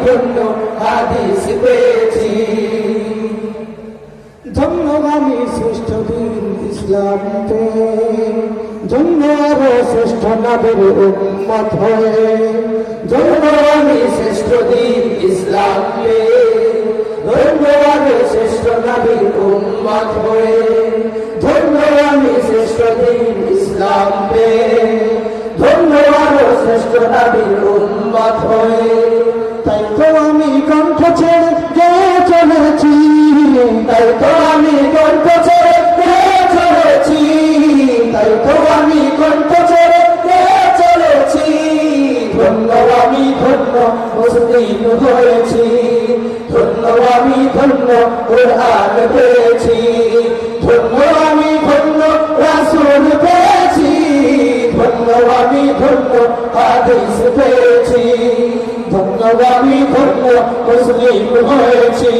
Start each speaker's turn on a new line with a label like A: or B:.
A: ধন্য হাদিস পেয়েছি।
B: ধন্য আমি শ্রেষ্ঠ দিন ইসলাম পেয়ে আরও শ্রেষ্ঠ নবীর উম্মত হয়ে
A: ধন্য আমি শ্রেষ্ঠ দিন ইসলাম পেয়ে ধন্য শ্রেষ্ঠ নবীর উম্মত হয়ে ধন্য আমি শ্রেষ্ঠ দিন ইসলাম পেয়ে ধন্য শ্রেষ্ঠ নবীর উম্মত হয়ে
B: তো আমি কণ্ঠ ছেড়ে গেয়ে চলেছি।
A: তাই তো আমি কণ্ঠ ছেড়ে গেয়ে চলেছি। তাই তো আমি কণ্ঠ ছেড়ে গেয়ে চলেছি। ধন্য আমি ধন্য মুসলিম হয়েছি। ধন্য আমি ধন্য কোরআন পেয়েছি। ধন্য আমি ধন্য রাসূল পেয়েছি। ধন্য আমি ধন্য হাদিস পেয়েছি। ধন্য আমি ধন্য মুসলিম হয়েছি